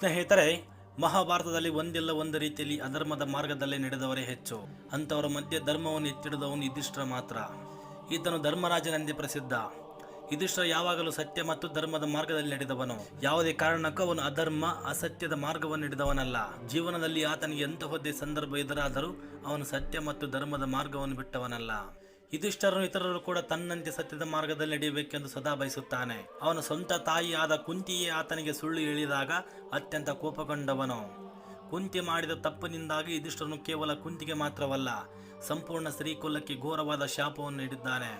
ಸ್ನೇಹಿತರೆ, ಮಹಾಭಾರತದಲ್ಲಿ ಒಂದಿಲ್ಲ ಒಂದು ರೀತಿಯಲ್ಲಿ ಅಧರ್ಮದ ಮಾರ್ಗದಲ್ಲೇ ನಡೆದವರೇ ಹೆಚ್ಚು. ಅಂಥವರ ಮಧ್ಯೆ ಧರ್ಮವನ್ನು ಎತ್ತಿಡಿದವನು ಯುಧಿಷ್ಠರ ಮಾತ್ರ. ಈತನು ಧರ್ಮರಾಜನೆಂದೇ ಪ್ರಸಿದ್ಧ. ಯುಧಿಷ್ಠರ ಯಾವಾಗಲೂ ಸತ್ಯ ಮತ್ತು ಧರ್ಮದ ಮಾರ್ಗದಲ್ಲಿ ನಡೆದವನು. ಯಾವುದೇ ಕಾರಣಕ್ಕೂ ಅವನು ಅಧರ್ಮ, ಅಸತ್ಯದ ಮಾರ್ಗವನ್ನು ಹಿಡಿದವನಲ್ಲ ಜೀವನದಲ್ಲಿ ಆತನಿಗೆ ಎಂತಹದ್ದೇ ಸಂದರ್ಭ ಎದುರಾದರೂ ಅವನು ಸತ್ಯ ಮತ್ತು ಧರ್ಮದ ಮಾರ್ಗವನ್ನು ಬಿಟ್ಟವನಲ್ಲ. ಯುಧಿಷ್ಠರನು ಇತರರು ಕೂಡ ತನ್ನಂತೆ ಸತ್ಯದ ಮಾರ್ಗದಲ್ಲಿ ನಡೆಯಬೇಕೆಂದು ಸದಾ ಬಯಸುತ್ತಾನೆ. ಅವನ ಸ್ವಂತ ತಾಯಿ ಆದ ಕುಂತಿಯೇ ಆತನಿಗೆ ಸುಳ್ಳು ಹೇಳಿದಾಗ ಅತ್ಯಂತ ಕೋಪಗೊಂಡವನು. ಕುಂತಿ ಮಾಡಿದ ತಪ್ಪಿನಿಂದಾಗಿ ಯುಧಿಷ್ಠರನು ಕೇವಲ ಕುಂತಿಗೆ ಮಾತ್ರವಲ್ಲ, ಸಂಪೂರ್ಣ ಶ್ರೀಕುಲಕ್ಕೆ ಘೋರವಾದ ಶಾಪವನ್ನು ನೀಡಿದ್ದಾನೆ.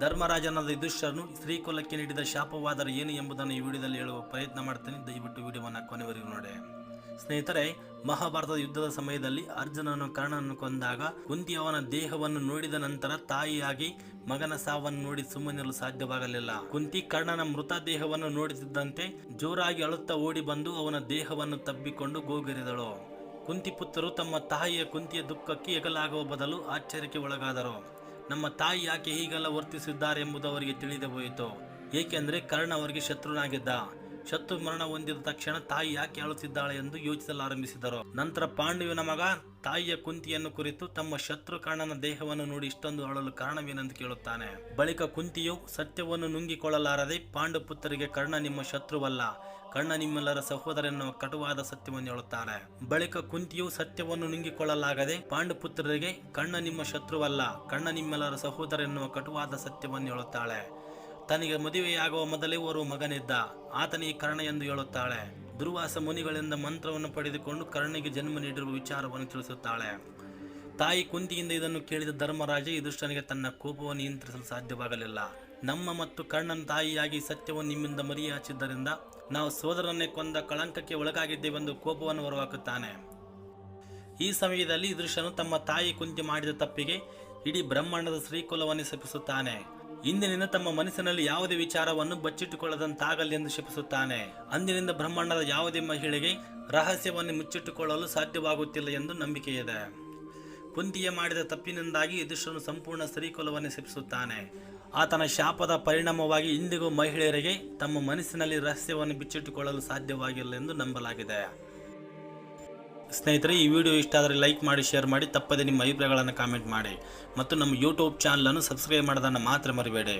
ಧರ್ಮರಾಜನಾದ ಯುಧಿಷ್ಠರನು ಶ್ರೀಕುಲಕ್ಕೆ ನೀಡಿದ ಶಾಪವಾದರೆ ಏನು ಎಂಬುದನ್ನು ಈ ವಿಡಿಯೋದಲ್ಲಿ ಹೇಳುವ ಪ್ರಯತ್ನ ಮಾಡ್ತೇನೆ. ದಯವಿಟ್ಟು ವಿಡಿಯೋವನ್ನು ಕೊನೆವರೆಗೂ ನೋಡಿ. ಸ್ನೇಹಿತರೆ, ಮಹಾಭಾರತದ ಯುದ್ಧದ ಸಮಯದಲ್ಲಿ ಅರ್ಜುನನು ಕರ್ಣನನ್ನು ಕೊಂದಾಗ ಕುಂತಿ ಅವನ ದೇಹವನ್ನು ನೋಡಿದ ನಂತರ ತಾಯಿಯಾಗಿ ಮಗನ ಸಾವನ್ನು ನೋಡಿ ಸುಮ್ಮನಿರಲು ಸಾಧ್ಯವಾಗಲಿಲ್ಲ. ಕುಂತಿ ಕರ್ಣನ ಮೃತ ದೇಹವನ್ನು ನೋಡುತ್ತಿದ್ದಂತೆ ಜೋರಾಗಿ ಅಳುತ್ತಾ ಓಡಿ ಬಂದು ಅವನ ದೇಹವನ್ನು ತಬ್ಬಿಕೊಂಡು ಗೋಗರಿದಳು. ಕುಂತಿ ಪುತ್ರರು ತಮ್ಮ ತಾಯಿಯ ಕುಂತಿಯ ದುಃಖಕ್ಕೆ ಎಗಲಾಗುವ ಬದಲು ಆಶ್ಚರ್ಯಕ್ಕೆ ಒಳಗಾದರು. ನಮ್ಮ ತಾಯಿ ಯಾಕೆ ಹೀಗೆಲ್ಲ ವರ್ತಿಸಿದ್ದಾರೆ ಎಂಬುದು ಅವರಿಗೆ ತಿಳಿದು ಹೋಯಿತು. ಏಕೆಂದರೆ ಕರ್ಣ ಅವರಿಗೆ ಶತ್ರುನಾಗಿದ್ದ. ಶತ್ರು ಮರಣ ಹೊಂದಿದ ತಕ್ಷಣ ತಾಯಿ ಯಾಕೆ ಅಳುತ್ತಿದ್ದಾಳೆ ಎಂದು ಯೋಚಿಸಲಾರಂಭಿಸಿದರು. ನಂತರ ಪಾಂಡುವಿನ ಮಗ ತಾಯಿಯ ಕುಂತಿಯನ್ನು ಕುರಿತು ತಮ್ಮ ಶತ್ರು ಕರ್ಣನ ದೇಹವನ್ನು ನೋಡಿ ಇಷ್ಟೊಂದು ಅಳಲು ಕಾರಣವೇನೆಂದು ಕೇಳುತ್ತಾನೆ. ಬಳಿಕ ಕುಂತಿಯು ಸತ್ಯವನ್ನು ನುಂಗಿಕೊಳ್ಳಲಾರದೆ ಪಾಂಡು ಪುತ್ರರಿಗೆ ಕರ್ಣ ನಿಮ್ಮ ಶತ್ರುವಲ್ಲ, ಕರ್ಣ ನಿಮ್ಮೆಲ್ಲರ ಸಹೋದರ ಎನ್ನುವ ಕಟುವಾದ ಸತ್ಯವನ್ನು ಹೇಳುತ್ತಾರೆ ಬಳಿಕ ಕುಂತಿಯು ಸತ್ಯವನ್ನು ನುಂಗಿಕೊಳ್ಳಲಾಗದೆ ಪಾಂಡು ಪುತ್ರರಿಗೆ ಕರ್ಣ ನಿಮ್ಮ ಶತ್ರುವಲ್ಲ, ಕರ್ಣ ನಿಮ್ಮೆಲ್ಲರ ಸಹೋದರ ಎನ್ನುವ ಕಟುವಾದ ಸತ್ಯವನ್ನು ಹೇಳುತ್ತಾಳೆ. ತನಗೆ ಮದುವೆಯಾಗುವ ಮೊದಲೇ ಓರ್ವ ಮಗನಿದ್ದ. ಆತನಿಗೆ ಕರ್ಣ ಎಂದು ಹೇಳುತ್ತಾಳೆ. ದುರ್ವಾಸ ಮುನಿಗಳಿಂದ ಮಂತ್ರವನ್ನು ಪಡೆದುಕೊಂಡು ಕರ್ಣಿಗೆ ಜನ್ಮ ನೀಡಿರುವ ವಿಚಾರವನ್ನು ತಿಳಿಸುತ್ತಾಳೆ. ತಾಯಿ ಕುಂತಿಯಿಂದ ಇದನ್ನು ಕೇಳಿದ ಧರ್ಮರಾಜ ಯುಧಿಷ್ಠನಿಗೆ ತನ್ನ ಕೋಪವನ್ನು ನಿಯಂತ್ರಿಸಲು ಸಾಧ್ಯವಾಗಲಿಲ್ಲ. ನಮ್ಮ ಮತ್ತು ಕರ್ಣನ ತಾಯಿಯಾಗಿ ಸತ್ಯವನ್ನು ನಿಮ್ಮಿಂದ ಮರಿಯಾಚಿದ್ದರಿಂದ ನಾವು ಸೋದರನ್ನೇ ಕೊಂದ ಕಳಂಕಕ್ಕೆ ಒಳಗಾಗಿದ್ದೇವೆಂದು ಕೋಪವನ್ನು ಹೊರಹಾಕುತ್ತಾನೆ ಈ ಸಮಯದಲ್ಲಿ ಯುಧಿಷ್ಠನು ತಮ್ಮ ತಾಯಿ ಕುಂತಿ ಮಾಡಿದ ತಪ್ಪಿಗೆ ಇಡೀ ಬ್ರಹ್ಮಾಂಡದ ಶ್ರೀಕುಲವನ್ನು ಶಪಿಸುತ್ತಾನೆ. ಇಂದಿನಿಂದ ತಮ್ಮ ಮನಸ್ಸಿನಲ್ಲಿ ಯಾವುದೇ ವಿಚಾರವನ್ನು ಬಚ್ಚಿಟ್ಟುಕೊಳ್ಳದಂತಾಗಲಿ ಎಂದು ಶಪಿಸುತ್ತಾನೆ. ಅಂದಿನಿಂದ ಬ್ರಹ್ಮಾಂಡದ ಯಾವುದೇ ಮಹಿಳೆಗೆ ರಹಸ್ಯವನ್ನು ಮುಚ್ಚಿಟ್ಟುಕೊಳ್ಳಲು ಸಾಧ್ಯವಾಗುತ್ತಿಲ್ಲ ಎಂದು ನಂಬಿಕೆಯಿದೆ. ಕುಂತಿಯ ಮಾಡಿದ ತಪ್ಪಿನಿಂದಾಗಿ ಯುಧಿಷ್ಠನು ಸಂಪೂರ್ಣ ಸ್ತ್ರೀಕುಲವನ್ನು ಶಪಿಸುತ್ತಾನೆ. ಆತನ ಶಾಪದ ಪರಿಣಾಮವಾಗಿ ಇಂದಿಗೂ ಮಹಿಳೆಯರಿಗೆ ತಮ್ಮ ಮನಸ್ಸಿನಲ್ಲಿ ರಹಸ್ಯವನ್ನು ಬಿಚ್ಚಿಟ್ಟುಕೊಳ್ಳಲು ಸಾಧ್ಯವಾಗಿಲ್ಲ ಎಂದು ನಂಬಲಾಗಿದೆ. ಸ್ನೇಹಿತರೆ, ಈ ವಿಡಿಯೋ ಇಷ್ಟ ಆದರೆ ಲೈಕ್ ಮಾಡಿ, ಶೇರ್ ಮಾಡಿ, ತಪ್ಪದೆ ನಿಮ್ಮ ಅಭಿಪ್ರಾಯಗಳನ್ನು ಕಾಮೆಂಟ್ ಮಾಡಿ. ಮತ್ತು ನಮ್ಮ ಯೂಟ್ಯೂಬ್ ಚಾನಲನ್ನು ಸಬ್ಸ್ಕ್ರೈಬ್ ಮಾಡೋದನ್ನು ಮಾತ್ರ ಮರಿಬೇಡಿ.